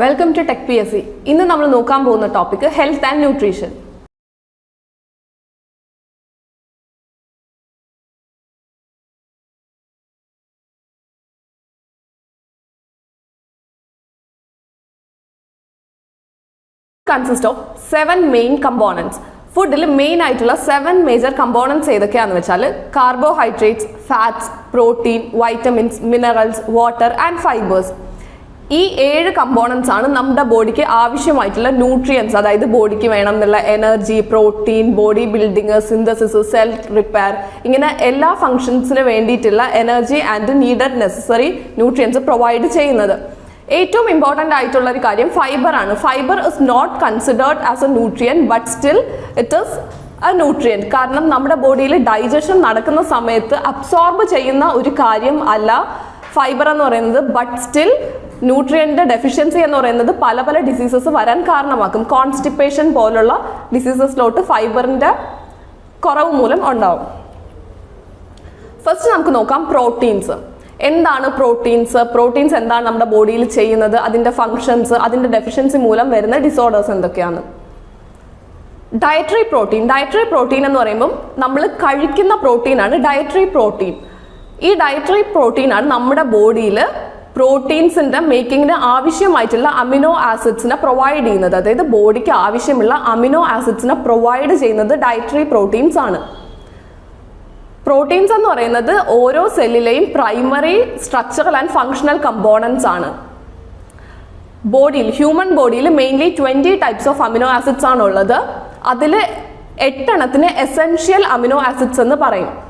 Welcome to tech P S C ഇന്ന് നമ്മൾ നോക്കാൻ പോകുന്ന topic health and nutrition consist of seven main components ഫുഡിൽ മെയിൻ ആയിട്ടുള്ള സെവൻ മേജർ കമ്പോണൻസ് ഏതൊക്കെയാണെന്ന് വെച്ചാൽ carbohydrates fats protein vitamins minerals water and fibres ഈ ഏഴ് കമ്പോണൻസ് ആണ് നമ്മുടെ ബോഡിക്ക് ആവശ്യമായിട്ടുള്ള ന്യൂട്രിയൻസ് അതായത് ബോഡിക്ക് വേണം എന്നുള്ള energy protein body building synthesis self repair ഇങ്ങനെ എല്ലാ ഫങ്ഷൻസിന് വേണ്ടിയിട്ടുള്ള energy and needed necessary nutrients provide ചെയ്യുന്നത്. ഏറ്റവും ഇമ്പോർട്ടന്റ് ആയിട്ടുള്ള ഒരു കാര്യം ഫൈബർ ആണ്. Fibre is not considered as a nutrient but still it is a nutrient കാരണം നമ്മുടെ ബോഡിയിൽ ഡൈജഷൻ നടക്കുന്ന സമയത്ത് അബ്സോർബ് ചെയ്യുന്ന ഒരു കാര്യം അല്ല ഫൈബർ എന്ന് പറയുന്നത്. ബട്ട് സ്റ്റിൽ ന്യൂട്രിയന്റെ ഡെഫിഷ്യൻസി എന്ന് പറയുന്നത് പല പല ഡിസീസസ് വരാൻ കാരണമാക്കും. കോൺസ്റ്റിപ്പേഷൻ പോലുള്ള ഡിസീസസിലോട്ട് ഫൈബറിന്റെ കുറവ് മൂലം ഉണ്ടാവും. ഫസ്റ്റ് നമുക്ക് നോക്കാം പ്രോട്ടീൻസ് എന്താണ് പ്രോട്ടീൻസ് പ്രോട്ടീൻസ് എന്താണ് നമ്മുടെ ബോഡിയിൽ ചെയ്യുന്നത്? അതിന്റെ ഫങ്ഷൻസ് അതിന്റെ ഡെഫിഷ്യൻസി മൂലം വരുന്ന ഡിസോർഡേഴ്സ് എന്തൊക്കെയാണ്? ഡയറ്ററി പ്രോട്ടീൻ ഡയറ്ററി പ്രോട്ടീൻ എന്ന് പറയുമ്പം നമ്മൾ കഴിക്കുന്ന പ്രോട്ടീനാണ് ഡയറ്ററി പ്രോട്ടീൻ ഈ ഡയറ്ററി പ്രോട്ടീനാണ് നമ്മുടെ ബോഡിയിൽ പ്രോട്ടീൻസിന്റെ മേക്കിങ്ങിന് ആവശ്യമായിട്ടുള്ള അമിനോ ആസിഡ്സിനെ പ്രൊവൈഡ് ചെയ്യുന്നത്. അതായത് ബോഡിക്ക് ആവശ്യമുള്ള അമിനോ ആസിഡ്സിനെ പ്രൊവൈഡ് ചെയ്യുന്നത് ഡയറ്ററി പ്രോട്ടീൻസ് ആണ്. പ്രോട്ടീൻസ് എന്ന് പറയുന്നത് ഓരോ സെല്ലിലെയും primary structural and functional components ആണ്. ബോഡിയിൽ ഹ്യൂമൻ ബോഡിയിൽ mainly twenty types of amino acids ആണുള്ളത്. അതിൽ എട്ടെണ്ണത്തിന് എസെൻഷ്യൽ അമിനോ ആസിഡ്സ് എന്ന് പറയും.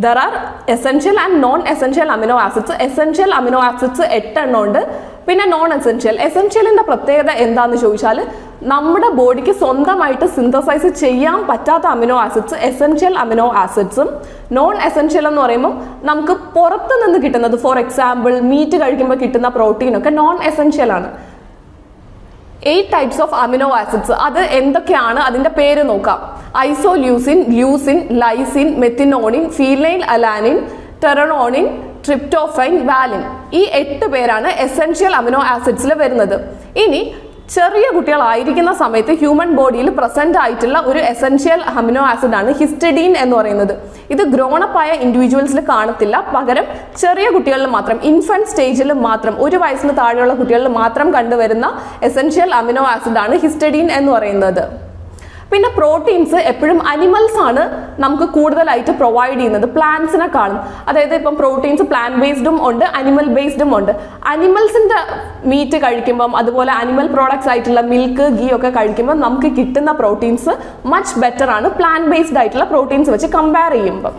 There are essential and non essential amino acids essential amino acids എട്ടെണ്ണം ഉണ്ട് പിന്നെ നോൺ എസെൻഷ്യൽ എസെൻഷ്യലിന്റെ പ്രത്യേകത എന്താണെന്ന് ചോദിച്ചാൽ നമ്മുടെ ബോഡിക്ക് സ്വന്തമായിട്ട് സിന്തസൈസ് ചെയ്യാൻ പറ്റാത്ത അമിനോ ആസിഡ്സ് എസെൻഷ്യൽ അമിനോ ആസിഡ്സും നോൺ എസെൻഷ്യൽ എന്ന് പറയുമ്പോൾ നമുക്ക് പുറത്ത് നിന്ന് കിട്ടുന്നത് ഫോർ എക്സാമ്പിൾ മീറ്റ് കഴിക്കുമ്പോൾ കിട്ടുന്ന പ്രോട്ടീനൊക്കെ നോൺ എസെൻഷ്യൽ ആണ്. Eight types of amino acids അത് എന്തൊക്കെയാണ്? അതിന്റെ പേര് നോക്കാം. Isoleucine leucine lysine methionine feline alanine threonine tryptophan valine. ഈ എട്ട് പേരാണ് എസെൻഷ്യൽ അമിനോ ആസിഡ്സിൽ വരുന്നത്. ഇനി ചെറിയ കുട്ടികളായിരിക്കുന്ന സമയത്ത് ഹ്യൂമൻ ബോഡിയിൽ പ്രസന്റ് ആയിട്ടുള്ള ഒരു എസെൻഷ്യൽ അമിനോ ആസിഡ് ആണ് ഹിസ്റ്റഡീൻ എന്ന് പറയുന്നത്. ഇത് ഗ്രോണപ്പ് ആയ ഇൻഡിവിജ്വൽസിൽ കാണത്തില്ല. പകരം ചെറിയ കുട്ടികളിൽ മാത്രം ഇൻഫന്റ് സ്റ്റേജിൽ മാത്രം ഒരു വയസ്സിന് താഴെയുള്ള കുട്ടികളിൽ മാത്രം കണ്ടുവരുന്ന എസെൻഷ്യൽ അമിനോ ആസിഡ് ആണ് ഹിസ്റ്റഡീൻ എന്ന് പറയുന്നത്. പിന്നെ പ്രോട്ടീൻസ് എപ്പോഴും അനിമൽസ് ആണ് നമുക്ക് കൂടുതലായിട്ട് പ്രൊവൈഡ് ചെയ്യുന്നത്. പ്ലാന്റ്സിനെക്കാളും അതായത് ഇപ്പം പ്രോട്ടീൻസ് പ്ലാൻ ബേസ്ഡും ഉണ്ട് അനിമൽ ബേസ്ഡും ഉണ്ട്. അനിമൽസിന്റെ മീറ്റ് കഴിക്കുമ്പം അതുപോലെ അനിമൽ പ്രോഡക്ട്സ് ആയിട്ടുള്ള മിൽക്ക് ഗീ ഒക്കെ കഴിക്കുമ്പോൾ നമുക്ക് കിട്ടുന്ന പ്രോട്ടീൻസ് മച്ച് ബെറ്റർ ആണ് പ്ലാൻ ബേസ്ഡ് ആയിട്ടുള്ള പ്രോട്ടീൻസ് വെച്ച് കമ്പയർ ചെയ്യുമ്പം.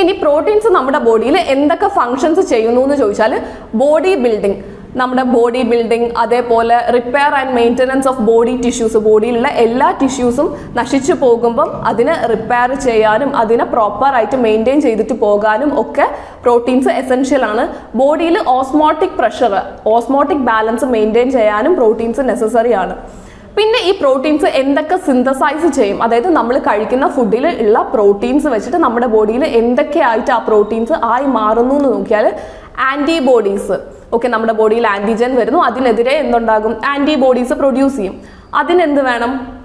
ഇനി പ്രോട്ടീൻസ് നമ്മുടെ ബോഡിയിൽ എന്തൊക്കെ ഫങ്ഷൻസ് ചെയ്യുന്നു എന്ന് ചോദിച്ചാൽ ബോഡി ബിൽഡിംഗ് നമ്മുടെ ബോഡി ബിൽഡിംഗ് അതേപോലെ repair and maintenance of body tissues ബോഡിയിലുള്ള എല്ലാ ടിഷ്യൂസും നശിച്ചു പോകുമ്പം അതിനെ റിപ്പയർ ചെയ്യാനും അതിനെ പ്രോപ്പറായിട്ട് മെയിന്റെയിൻ ചെയ്തിട്ട് പോകാനും ഒക്കെ പ്രോട്ടീൻസ് എസെൻഷ്യൽ ആണ്. ബോഡിയിൽ osmotic pressure osmotic balance maintain ചെയ്യാനും പ്രോട്ടീൻസ് നെസസറി ആണ്. പിന്നെ ഈ പ്രോട്ടീൻസ് എന്തൊക്കെ സിന്തസൈസ് ചെയ്യും? അതായത് നമ്മൾ കഴിക്കുന്ന ഫുഡിൽ ഉള്ള പ്രോട്ടീൻസ് വെച്ചിട്ട് നമ്മുടെ ബോഡിയിൽ എന്തൊക്കെയായിട്ട് ആ പ്രോട്ടീൻസ് ആയി മാറുന്നു എന്ന് നോക്കിയാൽ ആന്റിബോഡീസ് ഓക്കെ നമ്മുടെ ബോഡിയിൽ ആന്റിജൻ വരുന്നു. അതിനെതിരെ എന്തുണ്ടാകും? ആന്റിബോഡീസ് പ്രൊഡ്യൂസ് ചെയ്യും. അതിനെന്ത് വേണം?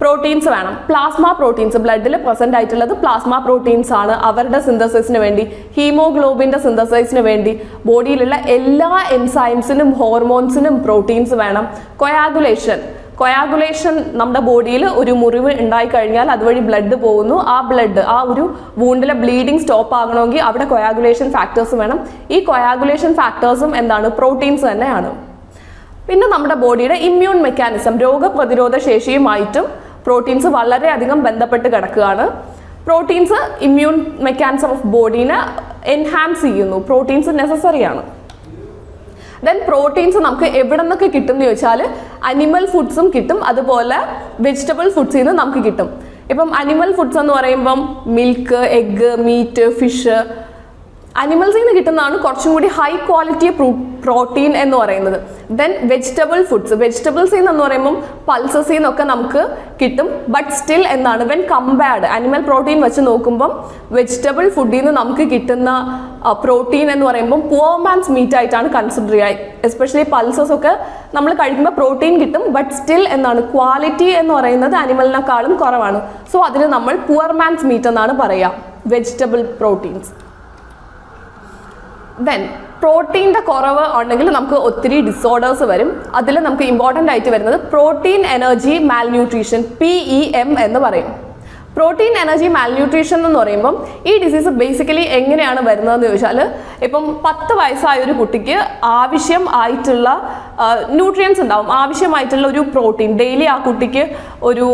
പ്രോട്ടീൻസ് വേണം. പ്ലാസ്മ പ്രോട്ടീൻസ് ബ്ലഡിൽ പ്രസന്റ് ആയിട്ടുള്ളത് പ്ലാസ്മ പ്രോട്ടീൻസ് ആണ്. അവരുടെ സിന്തസിസിന് വേണ്ടി ഹീമോഗ്ലോബിന്റെ സിന്തസൈസിന് വേണ്ടി ബോഡിയിലുള്ള എല്ലാ എൻസൈംസിനും ഹോർമോൺസിനും പ്രോട്ടീൻസ് വേണം. കൊയാഗുലേഷൻ കൊയാഗുലേഷൻ നമ്മുടെ ബോഡിയിൽ ഒരു മുറിവ് ഉണ്ടായി കഴിഞ്ഞാൽ അതുവഴി ബ്ലഡ് പോകുന്നു. ആ ബ്ലഡ് ആ ഒരു വൂണ്ടിലെ ബ്ലീഡിങ് സ്റ്റോപ്പ് ആകണമെങ്കിൽ അവിടെ കൊയാഗുലേഷൻ ഫാക്ടേഴ്സ് വേണം. ഈ കൊയാഗുലേഷൻ ഫാക്ടേഴ്സും എന്താണ്? പ്രോട്ടീൻസ് തന്നെയാണ്. പിന്നെ നമ്മുടെ ബോഡിയുടെ ഇമ്മ്യൂൺ മെക്കാനിസം രോഗപ്രതിരോധ ശേഷിയുമായിട്ടും പ്രോട്ടീൻസ് വളരെയധികം ബന്ധപ്പെട്ട് കിടക്കുകയാണ്. പ്രോട്ടീൻസ് ഇമ്മ്യൂൺ മെക്കാനിസം ഓഫ് ബോഡീനെ എൻഹാൻസ് ചെയ്യുന്നു. പ്രോട്ടീൻസ് നെസസറിയാണ് ദെൻ പ്രോട്ടീൻസ് നമുക്ക് എവിടെ നിന്നൊക്കെ കിട്ടും എന്ന് ചോദിച്ചാൽ അനിമൽ ഫുഡ്സും കിട്ടും. അതുപോലെ വെജിറ്റബിൾ ഫുഡ്സിൽ നിന്ന് നമുക്ക് കിട്ടും. ഇപ്പം അനിമൽ ഫുഡ്സ് എന്ന് പറയുമ്പം മിൽക്ക് എഗ്ഗ് മീറ്റ് ഫിഷ് അനിമൽസിൽ നിന്ന് കിട്ടുന്നതാണ് കുറച്ചും കൂടി ഹൈ ക്വാളിറ്റി പ്രോട്ടീൻ എന്ന് പറയുന്നത്. ദെൻ വെജിറ്റബിൾ ഫുഡ്സ് വെജിറ്റബിൾസിൽ നിന്ന് എന്ന് പറയുമ്പം പൾസസിൽ നിന്നൊക്കെ നമുക്ക് കിട്ടും. ബട്ട് സ്റ്റിൽ എന്താണ്? വെൻ കമ്പയർഡ് അനിമൽ പ്രോട്ടീൻ വെച്ച് നോക്കുമ്പം വെജിറ്റബിൾ ഫുഡിൽ നിന്ന് നമുക്ക് കിട്ടുന്ന പ്രോട്ടീൻ എന്ന് പറയുമ്പം പുവർ മാൻസ് മീറ്റ് ആയിട്ടാണ് കൺസിഡർ ചെയ്യുക എസ്പെഷ്യലി പൾസസ് ഒക്കെ നമ്മൾ കഴിക്കുമ്പോൾ പ്രോട്ടീൻ കിട്ടും. ബട്ട് സ്റ്റിൽ എന്നാണ് ക്വാളിറ്റി എന്ന് പറയുന്നത് അനിമലിനേക്കാളും കുറവാണ്. സോ അതിന് നമ്മൾ പുവർ മാൻസ് മീറ്റ് എന്നാണ് പറയുക വെജിറ്റബിൾ പ്രോട്ടീൻസ് ദെൻ പ്രോട്ടീന്റെ കുറവ് ഉണ്ടെങ്കിൽ നമുക്ക് ഒത്തിരി ഡിസോർഡേഴ്സ് വരും. അതിൽ നമുക്ക് ഇമ്പോർട്ടന്റ് ആയിട്ട് വരുന്നത് protein energy malnutrition P E M എന്ന് പറയും. പ്രോട്ടീൻ എനർജി മാൽന്യൂട്രീഷൻ എന്ന് പറയുമ്പം ഈ ഡിസീസ് ബേസിക്കലി എങ്ങനെയാണ് വരുന്നതെന്ന് ചോദിച്ചാൽ ഇപ്പം പത്ത് വയസ്സായ ഒരു കുട്ടിക്ക് ആവശ്യം ആയിട്ടുള്ള ന്യൂട്രിയൻസ് ഉണ്ടാവും. ആവശ്യമായിട്ടുള്ള ഒരു പ്രോട്ടീൻ. ഡെയിലി ആ കുട്ടിക്ക് ഒരു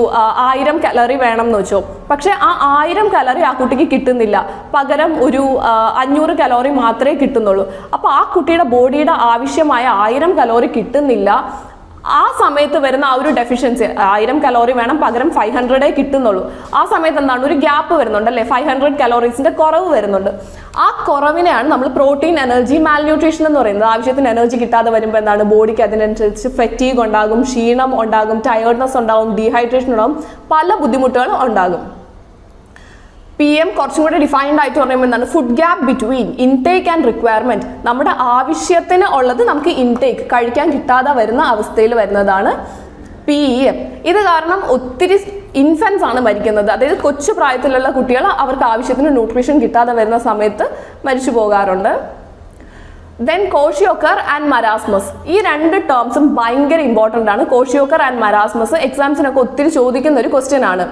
ആയിരം കലറി വേണം എന്ന് വെച്ചോ. പക്ഷെ ആ ആയിരം കലറി ആ കുട്ടിക്ക് കിട്ടുന്നില്ല. പകരം ഒരു അഞ്ഞൂറ് കലോറി മാത്രമേ കിട്ടുന്നുള്ളൂ. അപ്പോൾ ആ കുട്ടിയുടെ ബോഡിയുടെ ആവശ്യമായ ആയിരം കലോറി കിട്ടുന്നില്ല. ആ സമയത്ത് വരുന്ന ആ ഒരു ഡെഫിഷ്യൻസി ആയിരം കലോറി വേണം പകരം ഫൈവ് ഹൺഡ്രഡേ കിട്ടുന്നുള്ളൂ. ആ സമയത്ത് എന്താണ്? ഒരു ഗ്യാപ്പ് വരുന്നുണ്ട് അല്ലേ? ഫൈവ് ഹൺഡ്രഡ് കലോറീസിന്റെ കുറവ് വരുന്നുണ്ട്. ആ കുറവിനെയാണ് നമ്മൾ പ്രോട്ടീൻ എനർജി മാൽന്യൂട്രീഷൻ എന്ന് പറയുന്നത്. ആവശ്യത്തിന് എനർജി കിട്ടാതെ വരുമ്പോൾ എന്താണ്? ബോഡിക്ക് അതിനനുസരിച്ച് ഫെറ്റീഗ് ഉണ്ടാകും ക്ഷീണം ഉണ്ടാകും ടയേർഡ്നെസ് ഉണ്ടാകും ഡീഹൈഡ്രേഷൻ ഉണ്ടാകും പല ബുദ്ധിമുട്ടുകളും ഉണ്ടാകും. പി എം കുറച്ചും കൂടി ഡിഫൈൻഡ് ആയിട്ട് പറയുമ്പോൾ എന്താണ്? Food gap between intake and requirement നമ്മുടെ ആവശ്യത്തിന് ഉള്ളത് നമുക്ക് ഇൻടേക്ക് കഴിക്കാൻ കിട്ടാതെ വരുന്ന അവസ്ഥയിൽ വരുന്നതാണ് പി എം ഇത് കാരണം ഒത്തിരി ഇൻഫൻസ് ആണ് മരിക്കുന്നത്. അതായത് കൊച്ചു പ്രായത്തിലുള്ള കുട്ടികൾ അവർക്ക് ആവശ്യത്തിന് ന്യൂട്രീഷൻ കിട്ടാതെ വരുന്ന സമയത്ത് മരിച്ചു പോകാറുണ്ട്. ദെൻ കോഷിയോക്കർ ആൻഡ് മരാസ്മസ് ഈ രണ്ട് ടേംസും ഭയങ്കര ഇമ്പോർട്ടന്റ് ആണ്. കോഷിയോക്കർ ആൻഡ് മരാസ്മസ് എക്സാംസിനൊക്കെ ഒത്തിരി ചോദിക്കുന്ന ഒരു ക്വസ്റ്റ്യൻ ആണ്.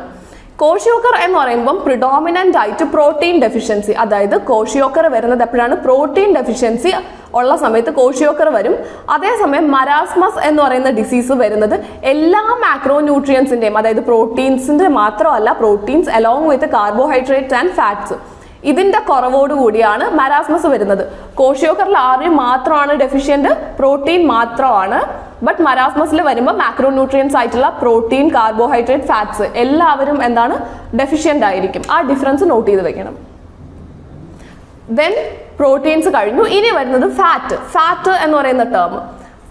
കോഷിയോക്കർ എന്ന് പറയുമ്പം പ്രിഡോമിനന്റ് ആയിട്ട് പ്രോട്ടീൻ ഡെഫിഷ്യൻസി അതായത് കോഷിയോക്കർ വരുന്നത് എപ്പോഴാണ്? പ്രോട്ടീൻ ഡെഫിഷ്യൻസി ഉള്ള സമയത്ത് കോഷിയോക്കർ വരും. അതേസമയം മരാസ്മസ് എന്ന് പറയുന്ന ഡിസീസ് വരുന്നത് എല്ലാ മാക്രോ ന്യൂട്രിയൻസിന്റെയും അതായത് പ്രോട്ടീൻസിന്റെ മാത്രമല്ല proteins along with carbohydrates and fats ഇതിന്റെ കുറവോടുകൂടിയാണ് മരാസ്മസ് വരുന്നത്. കോഷിയോക്കറിൽ ആറിൽ മാത്രമാണ് ഡെഫിഷ്യന്റ് പ്രോട്ടീൻ മാത്രമാണ്. ബട്ട് മരാസ്മസിൽ വരുമ്പോൾ മാക്രോ ന്യൂട്രിയൻസ് ആയിട്ടുള്ള പ്രോട്ടീൻ കാർബോഹൈഡ്രേറ്റ് ഫാറ്റ്സ് എല്ലാവരും എന്താണ്? ഡെഫിഷ്യന്റ് ആയിരിക്കും. ആ ഡിഫറൻസ് നോട്ട് ചെയ്ത് വെക്കണം. ദെൻ പ്രോട്ടീൻസ് കഴിഞ്ഞു. ഇനി വരുന്നത് ഫാറ്റ് ഫാറ്റ് എന്ന് പറയുന്ന ടേം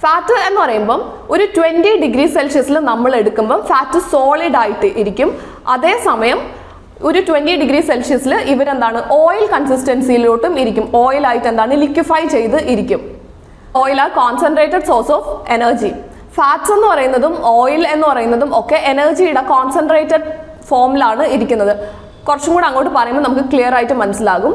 ഫാറ്റ് എന്ന് പറയുമ്പം ഒരു ട്വന്റി ഡിഗ്രി സെൽഷ്യസിൽ നമ്മൾ എടുക്കുമ്പം ഫാറ്റ് സോളിഡ് ആയിട്ട് ഇരിക്കും. അതേസമയം ഒരു ട്വന്റി ഡിഗ്രി സെൽഷ്യസിൽ ഇവരെന്താണ്? ഓയിൽ കൺസിസ്റ്റൻസിയിലോട്ടും ഇരിക്കും. ഓയിലായിട്ട് എന്താണ്? ലിക്വിഫൈ ചെയ്ത് ഇരിക്കും. ഓയിൽ ആ concentrated source of energy fats എന്ന് പറയുന്നതും ഓയിൽ എന്ന് പറയുന്നതും ഒക്കെ എനർജിയുടെ കോൺസെൻട്രേറ്റഡ് ഫോമിലാണ് ഇരിക്കുന്നത്. കുറച്ചും കൂടെ അങ്ങോട്ട് പറയുമ്പോൾ നമുക്ക് ക്ലിയർ ആയിട്ട് മനസ്സിലാകും.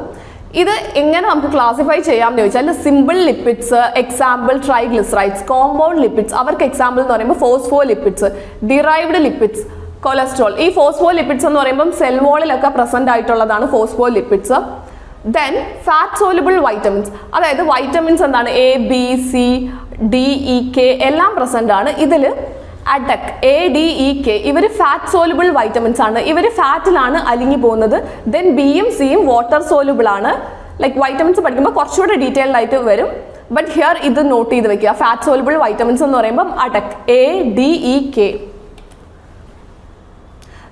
ഇത് എങ്ങനെ നമുക്ക് ക്ലാസിഫൈ ചെയ്യാം എന്ന് ചോദിച്ചാൽ simple lipids example triglycerides compound lipids അവർക്ക് എക്സാമ്പിൾ എന്ന് പറയുമ്പോൾ phospho lipids derived lipids cholesterol. ഈ ഫോസ്ഫോ ലിപ്പിഡ്സ് എന്ന് പറയുമ്പോൾ സെൽ വോളിലൊക്കെ പ്രസന്റ് ആയിട്ടുള്ളതാണ് phospho lipids then fat soluble vitamins അതായത് വൈറ്റമിൻസ് എന്താണ്? A B C D E K എല്ലാം പ്രസന്റ് ആണ്. ഇതിൽ ADEK A D E K ഇവർ ഫാറ്റ് സോലുബിൾ വൈറ്റമിൻസ് ആണ്. ഇവർ ഫാറ്റിലാണ് അലിഞ്ഞു പോകുന്നത്. ദെൻ ബിയും സിയും വാട്ടർ സോലുബിൾ ആണ്. ലൈക്ക് വൈറ്റമിൻസ് പഠിക്കുമ്പോൾ കുറച്ചുകൂടെ ഡീറ്റെയിൽഡ് ആയിട്ട് വരും. ബട്ട് ഹിയർ ഇത് നോട്ട് ചെയ്ത് വെക്കുക. ഫാറ്റ് സോലുബിൾ വൈറ്റമിൻസ് എന്ന് പറയുമ്പോൾ ADEK A D E K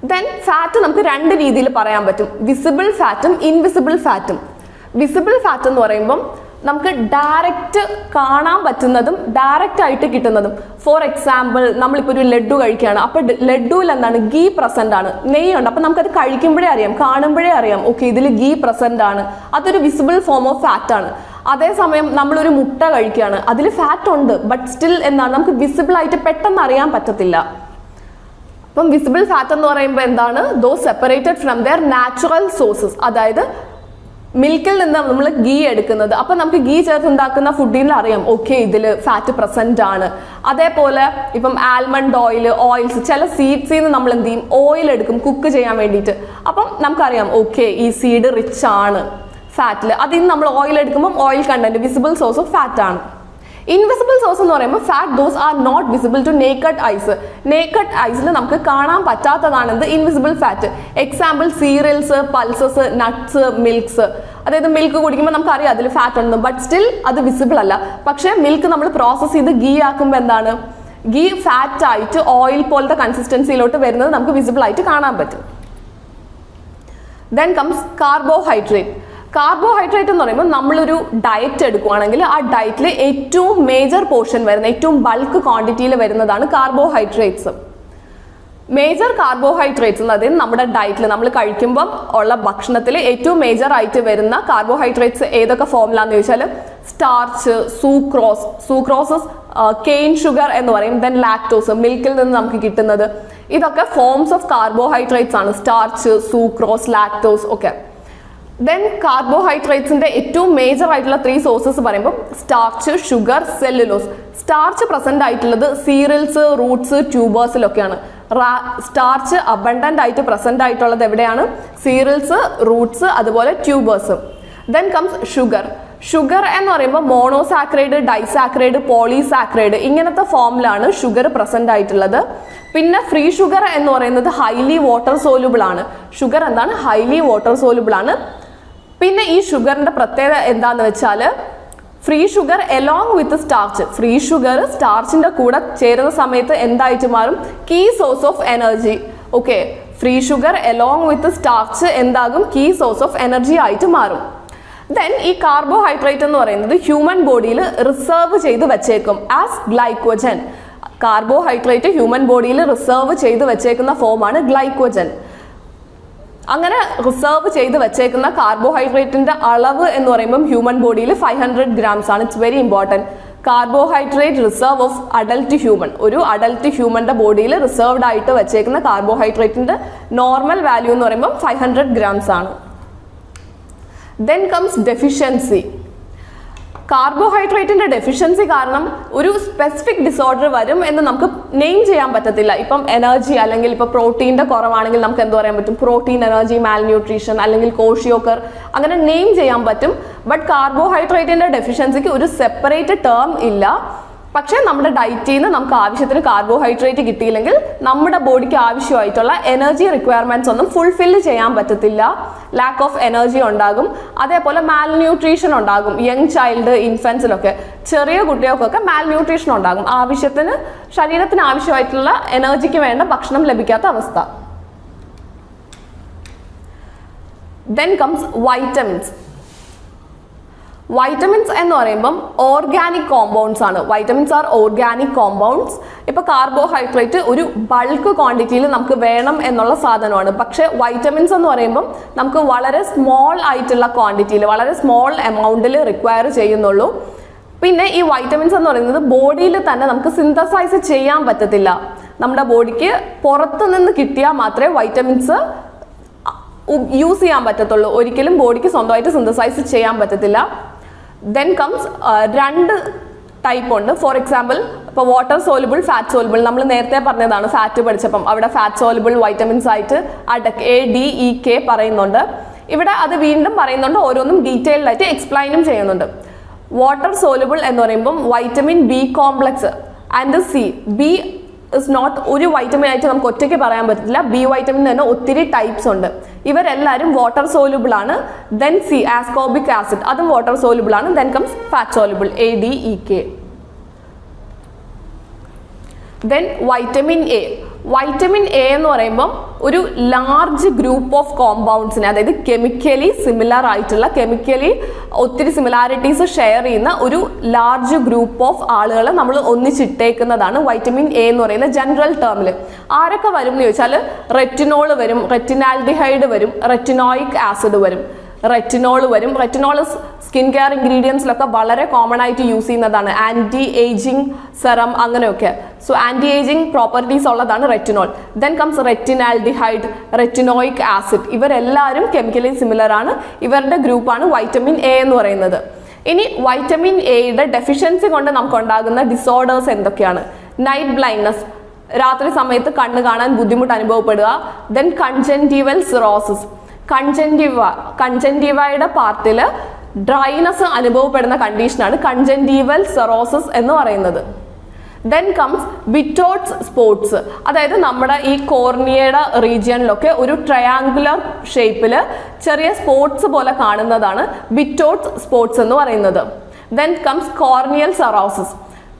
then fat നമുക്ക് രണ്ട് രീതിയിൽ പറയാൻ പറ്റും. വിസിബിൾ ഫാറ്റും ഇൻവിസിബിൾ ഫാറ്റും വിസിബിൾ ഫാറ്റ് എന്ന് പറയുമ്പം നമുക്ക് ഡയറക്റ്റ് കാണാൻ പറ്റുന്നതും ഡയറക്റ്റ് ആയിട്ട് കിട്ടുന്നതും. ഫോർ എക്സാമ്പിൾ നമ്മളിപ്പോൾ ഒരു ലഡു കഴിക്കുകയാണ്. അപ്പോൾ ലഡുവിൽ എന്താണ് ഗീ പ്രസന്റ് ആണ്. നെയ്യുണ്ട് അപ്പോൾ നമുക്കത് കഴിക്കുമ്പോഴേ അറിയാം. കാണുമ്പോഴേ അറിയാം. ഓക്കെ ഇതിൽ ഗീ പ്രസന്റ് ആണ്. അതൊരു വിസിബിൾ ഫോം ഓഫ് ഫാറ്റ് ആണ്. അതേസമയം നമ്മളൊരു മുട്ട കഴിക്കുകയാണ്. അതിൽ ഫാറ്റ് ഉണ്ട്. ബട്ട് സ്റ്റിൽ എന്താണ്? നമുക്ക് വിസിബിൾ ആയിട്ട് പെട്ടെന്ന് അറിയാൻ പറ്റത്തില്ല. അപ്പം വിസിബിൾ ഫാറ്റ് എന്ന് പറയുമ്പോൾ എന്താണ്? Those separated from their natural sources അതായത് മിൽക്കിൽ നിന്ന് നമ്മൾ ഗീ എടുക്കുന്നത്. അപ്പം നമുക്ക് ഗീ ചേർത്ത് ഉണ്ടാക്കുന്ന ഫുഡിൽ അറിയാം. ഓക്കെ ഇതിൽ ഫാറ്റ് പ്രസന്റ് ആണ്. അതേപോലെ ഇപ്പം ആൽമണ്ട് ഓയിൽ ഓയിൽസ് ചില സീഡ്സിൽ നിന്ന് നമ്മൾ എന്ത് ചെയ്യും? ഓയിൽ എടുക്കും കുക്ക് ചെയ്യാൻ വേണ്ടിയിട്ട്. അപ്പം നമുക്കറിയാം ഓക്കെ ഈ സീഡ് റിച്ച് ആണ് ഫാറ്റിൽ അതിൽ നിന്ന് നമ്മൾ ഓയിൽ എടുക്കുമ്പോൾ oil content visible source of fat ആണ്. ഇൻവിസിബിൾ സോഴ്സ് എന്ന് പറയുമ്പോൾ fat those are not visible to naked eyes naked ഐസിൽ നമുക്ക് കാണാൻ പറ്റാത്തതാണ് എന്ത് invisible fat example cereals pulses nuts milks അതായത് മിൽക്ക് കുടിക്കുമ്പോൾ നമുക്കറിയാം അതിൽ ഫാറ്റ് ഉണ്ടെന്ന്. ബട്ട് സ്റ്റിൽ അത് വിസിബിൾ അല്ല. പക്ഷേ മിൽക്ക് നമ്മൾ പ്രോസസ്സ് ചെയ്ത് ഗീ ആക്കുമ്പോൾ എന്താണ്? ഗീ ഫാറ്റ് ആയിട്ട് ഓയിൽ പോലത്തെ കൺസിസ്റ്റൻസിയിലോട്ട് വരുന്നത് നമുക്ക് വിസിബിൾ ആയിട്ട് കാണാൻ പറ്റും. ദെൻ കംസ് കാർബോഹൈഡ്രേറ്റ് കാർബോഹൈഡ്രേറ്റ് എന്ന് പറയുമ്പോൾ നമ്മളൊരു ഡയറ്റ് എടുക്കുവാണെങ്കിൽ ആ ഡയറ്റിൽ ഏറ്റവും മേജർ പോർഷൻ വരുന്ന ഏറ്റവും ബൾക്ക് ക്വാണ്ടിറ്റിയിൽ വരുന്നതാണ് കാർബോഹൈഡ്രേറ്റ്സ് മേജർ കാർബോഹൈഡ്രേറ്റ്സ് അതായത് നമ്മുടെ ഡയറ്റിൽ നമ്മൾ കഴിക്കുമ്പം ഉള്ള ഭക്ഷണത്തിൽ ഏറ്റവും മേജർ ആയിട്ട് വരുന്ന കാർബോഹൈഡ്രേറ്റ്സ് ഏതൊക്കെ ഫോമിലാന്ന് ചോദിച്ചാൽ starch sucrose sucroses cane sugar എന്ന് പറയും. ദെൻ ലാക്ടോസ് മിൽക്കിൽ നിന്ന് നമുക്ക് കിട്ടുന്നത്. ഇതൊക്കെ ഫോംസ് ഓഫ് കാർബോഹൈഡ്രേറ്റ്സ് ആണ്. സ്റ്റാർച്ച് സൂക്രോസ് ലാക്ടോസ് ഒക്കെ. ദെൻ കാർബോഹൈഡ്രേറ്റ്സിന്റെ ഏറ്റവും മേജർ ആയിട്ടുള്ള ത്രീ സോഴ്സസ് പറയുമ്പോൾ starch sugar cellulose starch present ആയിട്ടുള്ളത് സീരിയൽസ് റൂട്ട്സ് ട്യൂബേഴ്സിലൊക്കെയാണ് സ്റ്റാർച്ച് അബണ്ടന്റ് ആയിട്ട് പ്രസന്റ് ആയിട്ടുള്ളത് എവിടെയാണ്? സീരിയൽസ് റൂട്ട്സ് അതുപോലെ tubers then comes sugar sugar എന്ന് പറയുമ്പോൾ മോണോസാക്രൈഡ് ഡൈസാക്രൈഡ് പോളിസാക്രൈഡ് ഇങ്ങനത്തെ ഫോമിലാണ് ഷുഗർ പ്രസന്റ് ആയിട്ടുള്ളത്. പിന്നെ ഫ്രീ ഷുഗർ എന്ന് പറയുന്നത് ഹൈലി വാട്ടർ സോലുബിൾ ആണ്. ഷുഗർ എന്താണ്? ഹൈലി വാട്ടർ സോലുബിൾ ആണ്. പിന്നെ ഈ ഷുഗറിന്റെ പ്രത്യേകത എന്താന്ന് വെച്ചാൽ free sugar along with starch free sugar സ്റ്റാർച്ചിന്റെ കൂടെ ചേരുന്ന സമയത്ത് എന്തായിട്ട് മാറും? Key source of energy okay free sugar along with starch എന്താകും? കീ സോഴ്സ് ഓഫ് എനർജി ആയിട്ട് മാറും. ദെൻ ഈ കാർബോഹൈഡ്രേറ്റ് എന്ന് പറയുന്നത് ഹ്യൂമൻ ബോഡിയിൽ റിസർവ് ചെയ്ത് വെച്ചേക്കും ആസ് ഗ്ലൈക്കോജൻ കാർബോഹൈഡ്രേറ്റ് ഹ്യൂമൻ ബോഡിയിൽ റിസർവ് ചെയ്ത് വെച്ചേക്കുന്ന ഫോമാണ് ഗ്ലൈക്കോജൻ അങ്ങനെ റിസർവ് ചെയ്ത് വെച്ചേക്കുന്ന കാർബോഹൈഡ്രേറ്റിന്റെ അളവ് എന്ന് പറയുമ്പോൾ ഹ്യൂമൻ ബോഡിയിൽ ഫൈവ് ഹൺഡ്രഡ് ഗ്രാംസ് ആണ്. It's very important carbohydrate reserve of adult human ഒരു അഡൽറ്റ് ഹ്യൂമന്റെ ബോഡിയിൽ റിസർവ്ഡ് ആയിട്ട് വെച്ചേക്കുന്ന കാർബോഹൈഡ്രേറ്റിന്റെ നോർമൽ വാല്യൂ എന്ന് പറയുമ്പോൾ ഫൈവ് ഹൺഡ്രഡ് ഗ്രാംസ് ആണ്. ദെൻ കംസ് ഡെഫിഷ്യൻസി കാർബോഹൈഡ്രേറ്റിന്റെ ഡെഫിഷ്യൻസി കാരണം ഒരു സ്പെസിഫിക് ഡിസോർഡർ വരും എന്ന് നമുക്ക് നെയിം ചെയ്യാൻ പറ്റത്തില്ല. ഇപ്പം എനർജി അല്ലെങ്കിൽ ഇപ്പോൾ പ്രോട്ടീന്റെ കുറവാണെങ്കിൽ നമുക്ക് എന്ത് പറയാൻ പറ്റും? പ്രോട്ടീൻ എനർജി മാൽന്യൂട്രീഷൻ അല്ലെങ്കിൽ കോഷിയോക്കർ അങ്ങനെ നെയിം ചെയ്യാൻ പറ്റും. ബട്ട് കാർബോഹൈഡ്രേറ്റിന്റെ ഡെഫിഷ്യൻസിക്ക് ഒരു സെപ്പറേറ്റ് ടേം ഇല്ല. പക്ഷേ നമ്മുടെ ഡയറ്റിൽ നിന്ന് നമുക്ക് ആവശ്യത്തിന് കാർബോഹൈഡ്രേറ്റ് കിട്ടിയില്ലെങ്കിൽ നമ്മുടെ ബോഡിക്ക് ആവശ്യമായിട്ടുള്ള എനർജി റിക്വയർമെന്റ്സ് ഒന്നും ഫുൾഫില്ല് ചെയ്യാൻ പറ്റത്തില്ല. ലാക്ക് ഓഫ് എനർജി ഉണ്ടാകും. അതേപോലെ മാൽന്യൂട്രീഷൻ ഉണ്ടാകും. യങ് ചൈൽഡ് ഇൻഫൻസിലൊക്കെ ചെറിയ കുട്ടികൾക്കൊക്കെ മാൽന്യൂട്രീഷൻ ഉണ്ടാകും. ആവശ്യത്തിന് ശരീരത്തിന് ആവശ്യമായിട്ടുള്ള എനർജിക്ക് വേണ്ട ഭക്ഷണം ലഭിക്കാത്ത അവസ്ഥ. ദെൻ കംസ് വൈറ്റമിൻസ് വൈറ്റമിൻസ് എന്ന് പറയുമ്പം ഓർഗാനിക് കോമ്പൗണ്ട്സ് ആണ്. വൈറ്റമിൻസ് ആർ ഓർഗാനിക് കോമ്പൗണ്ട്സ് ഇപ്പൊ കാർബോഹൈഡ്രേറ്റ് ഒരു ബൾക്ക് ക്വാണ്ടിറ്റിയിൽ നമുക്ക് വേണം എന്നുള്ള സാധനമാണ്. പക്ഷേ വൈറ്റമിൻസ് എന്ന് പറയുമ്പം നമുക്ക് വളരെ സ്മോൾ ആയിട്ടുള്ള ക്വാണ്ടിറ്റിയിൽ വളരെ സ്മോൾ എമൗണ്ടിൽ റിക്വയർ ചെയ്യുന്നുള്ളൂ. പിന്നെ ഈ വൈറ്റമിൻസ് എന്ന് പറയുന്നത് ബോഡിയിൽ തന്നെ നമുക്ക് സിന്തസൈസ് ചെയ്യാൻ പറ്റത്തില്ല. നമ്മുടെ ബോഡിക്ക് പുറത്തു നിന്ന് കിട്ടിയാൽ മാത്രമേ വൈറ്റമിൻസ് യൂസ് ചെയ്യാൻ പറ്റത്തുള്ളൂ. ഒരിക്കലും ബോഡിക്ക് സ്വന്തമായിട്ട് സിന്തസൈസ് ചെയ്യാൻ പറ്റത്തില്ല. ദെൻ കംസ് രണ്ട് ടൈപ്പ് ഉണ്ട്. ഫോർ എക്സാമ്പിൾ ഇപ്പോൾ വാട്ടർ സോലുബിൾ ഫാറ്റ് സോലുബിൾ നമ്മൾ നേരത്തെ പറഞ്ഞതാണ് ഫാറ്റ് പഠിച്ചപ്പം. അവിടെ ഫാറ്റ് സോലുബിൾ വൈറ്റമിൻസ് ആയിട്ട് ADEK A D E K പറയുന്നുണ്ട്. ഇവിടെ അത് വീണ്ടും പറയുന്നുണ്ട് ഓരോന്നും ഡീറ്റെയിൽഡ് ആയിട്ട് ചെയ്യുന്നുണ്ട്. വാട്ടർ സോലുബിൾ എന്ന് പറയുമ്പം vitamin B complex and C B is not ഒരു വൈറ്റമിൻ ആയിട്ട് നമുക്ക് ഒറ്റയ്ക്ക് പറയാൻ പറ്റില്ല ബി വൈറ്റമിൻ തന്നെ ഒത്തിരി ടൈപ്സ് ഉണ്ട്. ഇവരെല്ലാവരും വാട്ടർ സോലുബിൾ ആണ്. ദെൻ സി ആസ്കോബിക് ആസിഡ് അതും വാട്ടർ സോലുബിൾ ആണ്. Then comes fat soluble A D E K then vitamin A vitamin A എന്ന് പറയുമ്പം ഒരു ലാർജ് ഗ്രൂപ്പ് ഓഫ് കോമ്പൗണ്ട്സിനെ അതായത് കെമിക്കലി സിമിലർ ആയിട്ടുള്ള കെമിക്കലി ഒത്തിരി സിമിലാരിറ്റീസ് ഷെയർ ചെയ്യുന്ന ഒരു ലാർജ് ഗ്രൂപ്പ് ഓഫ് ആളുകളെ നമ്മൾ ഒന്നിച്ചിട്ടേക്കുന്നതാണ് വൈറ്റമിൻ എ എന്ന് പറയുന്ന ജനറൽ ടേമിൽ ആരൊക്കെ വരും എന്ന് ചോദിച്ചാൽ റെറ്റിനോൾ വരും റെറ്റിനാൽഡിഹൈഡ് വരും റെറ്റിനോയിക് ആസിഡ് വരും. റെറ്റിനോൾ വരും. റെറ്റിനോൾ സ്കിൻ കെയർ ഇൻഗ്രീഡിയൻസിലൊക്കെ വളരെ കോമൺ ആയിട്ട് യൂസ് ചെയ്യുന്നതാണ്. ആന്റി ഏജിങ് സെറം അങ്ങനെയൊക്കെ. സോ ആന്റി ഏജിങ് പ്രോപ്പർട്ടീസ് ഉള്ളതാണ് retinol then comes retinaldehyde retinoic acid ഇവരെല്ലാവരും കെമിക്കലി സിമിലർ ആണ്. ഇവരുടെ ഗ്രൂപ്പാണ് വൈറ്റമിൻ എ എന്ന് പറയുന്നത്. ഇനി വൈറ്റമിൻ എയുടെ ഡെഫിഷ്യൻസി കൊണ്ട് നമുക്ക് ഉണ്ടാകുന്ന ഡിസോർഡേഴ്സ് എന്തൊക്കെയാണ്? നൈറ്റ് ബ്ലൈൻഡ്നസ് രാത്രി സമയത്ത് കണ്ണ് കാണാൻ ബുദ്ധിമുട്ട് അനുഭവപ്പെടുക. ദെൻ കൺജന്റീവൽ സിറോസിസ് കൺജന്റീവ കൺജന്റീവയുടെ പാർട്ടിൽ ഡ്രൈനസ് അനുഭവപ്പെടുന്ന കണ്ടീഷനാണ് കൺജന്റീവൽ സെറോസിസ് എന്ന് പറയുന്നത്. ദെൻ കംസ് വിറ്റോട്സ് സ്പോട്സ് അതായത് നമ്മുടെ ഈ കോർണിയയുടെ റീജിയനിലൊക്കെ ഒരു ട്രയാങ്കുലർ ഷേപ്പിൽ ചെറിയ സ്പോട്സ് പോലെ കാണുന്നതാണ് വിറ്റോട്സ് സ്പോട്സ് എന്ന് പറയുന്നത്. ദെൻ കംസ് കോർണിയൽ സെറോസിസ്